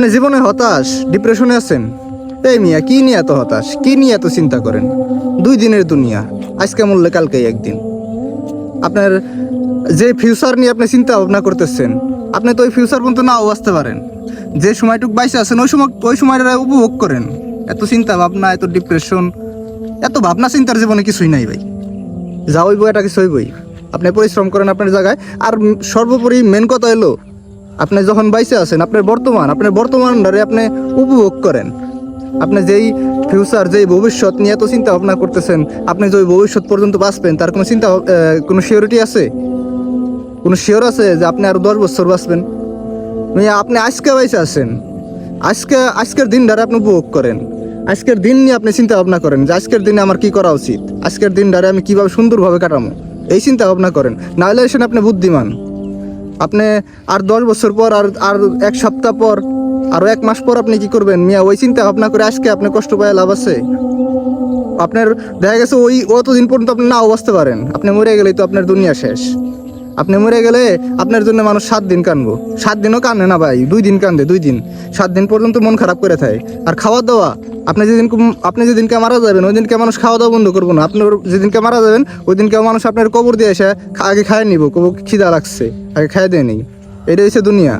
আপনি জীবনে হতাশ ডিপ্রেশনে আছেন? এই মিয়া, কি নিয়ে এত হতাশ? কি নিয়ে এত চিন্তা করেন? দুই দিনের দুনিয়া, আজকে মূল্যে, কালকেই একদিন। আপনার যে ফিউচার নিয়ে আপনি চিন্তা ভাবনা করতেছেন, আপনি তো ওই ফিউচার পর্যন্ত নাও আসতে পারেন। যে সময়টুকু বাইসে আছেন, ওই সময়, ওই সময়টা উপভোগ করেন। এত চিন্তা ভাবনা, এত ডিপ্রেশন এত ভাবনা চিন্তার জীবনে কিছুই নাই ভাই। যা হইব এটা কিছু হইবই। আপনি পরিশ্রম করেন আপনার জায়গায়, আর সর্বোপরি মেন কথা এলো আপনি যখন বাইসে আছেন, আপনার বর্তমান, আপনার বর্তমানটারে আপনি উপভোগ করেন। আপনি যেই ফিউচার যেই ভবিষ্যৎ নিয়ে এত চিন্তা ভাবনা করতেছেন, আপনি যে ভবিষ্যৎ পর্যন্ত বাঁচবেন, তার কোনো চিন্তা কোনো শিওরিটি আছে? কোনো শিওর আছে যে আপনি আরও দশ বছর বাঁচবেন? আপনি আজকে বাইসে আছেন। আজকে, আজকের দিনটারে আপনি উপভোগ করেন। আজকের দিন নিয়ে আপনি চিন্তা ভাবনা করেন যে আজকের দিনে আমার কি করা উচিত? আজকের দিনটারে আমি কীভাবে সুন্দরভাবে কাটামো এই চিন্তা ভাবনা করেন। নাহলে এসেন আপনি বুদ্ধিমান। আপনি আর দশ বছর পর আর আর এক সপ্তাহ পর আরও এক মাস পর আপনি কি করবেন? মিয়া, ওই চিন্তা ভাবনা করে আজকে আপনি কষ্ট পায় লাভ আছে। আপনার দেখা গেছে ওই অতদিন পর্যন্ত আপনি নাও বাঁচতে পারেন। আপনি মরে গেলেই তো আপনার দুনিয়া শেষ। আপনি মরে গেলে আপনার জন্য মানুষ সাত দিন কানবো। সাত দিনও কানে না ভাই, দুই দিন কান্দে, দুই দিন। সাত দিন পর্যন্ত মন খারাপ করে থাকে। আর খাওয়া দাওয়া আপনি যেদিন আপনি যেদিনকে মারা যাবেন ওই দিনকে মানুষ খাওয়া দাওয়া বন্ধ করব না। আপনার যেদিনকে মারা যাবেন ওই দিনকে মানুষ আপনার কবর দিয়ে এসে আগে খায় নিব। কবর খিদা লাগছে, আগে খায় দিয়ে নেই। এটা হচ্ছে দুনিয়া।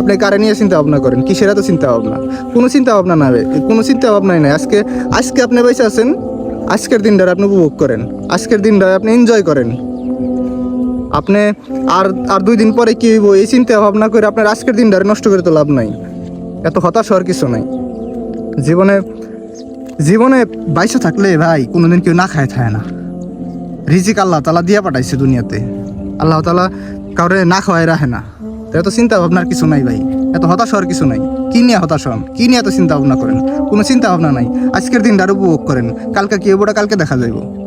আপনি কারে নিয়ে চিন্তা ভাবনা করেন? কিসের এত চিন্তা ভাবনা? কোনো চিন্তা ভাবনা না। কোনো চিন্তা ভাবনাই নাই। আজকে আজকে আপনি বেঁচে আছেন, আজকের দিনটা আপনি উপভোগ করেন। আজকের দিনটা আপনি এনজয় করেন। আপনি আর আর দুই দিন পরে কি হইব এই চিন্তা ভাবনা করে আপনার আজকের দিনটা নষ্ট করে তো লাভ নাই। এত হতাশ হওয়ার কিছু নাই। জীবনে জীবনে বাইশে থাকলে ভাই কোনোদিন কেউ না খায় থাকে না। রিজিক আল্লাহ তালা দিয়া পাঠাইছে দুনিয়াতে। আল্লাহ তালা কাউরে না খাওয়াই রাখে না। এত চিন্তা ভাবনার কিছু নাই ভাই। এত হতাশ হওয়ার কিছু নাই। কি নিয়ে হতাশ হন? কি নিয়ে এত চিন্তা ভাবনা করেন? কোনো চিন্তা ভাবনা নাই। আজকের দিন দিনটা উপভোগ করেন। কালকে কি বড় কালকে দেখা যাইব।